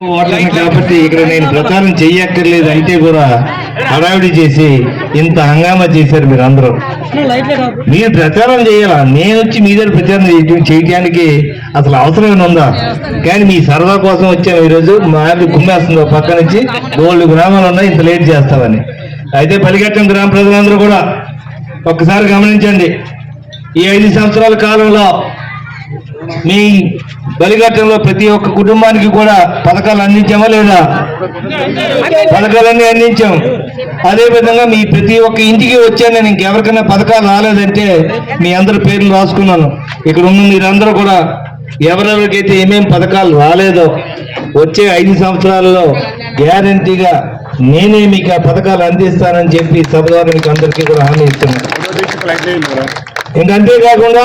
కాబట్టి ఇక్కడ నేను ప్రచారం చెయ్యక్కర్లేదు అయితే కూడా హడావిడి చేసి ఇంత హంగామా చేశారు మీరు అందరూ మీరు ప్రచారం చేయాలా? నేను వచ్చి మీ దగ్గర ప్రచారం చేయడానికి అసలు అవసరమైన ఉందా? కానీ మీ సరదా కోసం వచ్చాము ఈరోజు. మా ఆవిడ కుమ్మేస్తుంది పక్క నుంచి. గోల్డ్ గ్రామాలు ఉన్నాయి ఇంత లేట్ చేస్తామని అయితే పలిగట్టం గ్రామ ప్రజలందరూ కూడా ఒక్కసారి గమనించండి. ఈ ఐదు సంవత్సరాల కాలంలో మీ బలిఘట్టంలో ప్రతి ఒక్క కుటుంబానికి కూడా పథకాలు అందించామా లేదా? పథకాలన్నీ అందించాం. అదే విధంగా మీ ప్రతి ఒక్క ఇంటికి వచ్చాను నేను ఇంకెవరికైనా పథకాలు రాలేదంటే మీ అందరి పేర్లు రాసుకున్నాను. ఇక్కడ ఉన్న మీరందరూ కూడా ఎవరెవరికైతే ఏమేం పథకాలు రాలేదో వచ్చే ఐదు సంవత్సరాలలో గ్యారంటీగా నేనే మీకు ఆ పథకాలు అందిస్తానని చెప్పి సభ ద్వారా మీకు అందరికీ కూడా హామీ ఇస్తున్నాను. ఇంకా అంతేకాకుండా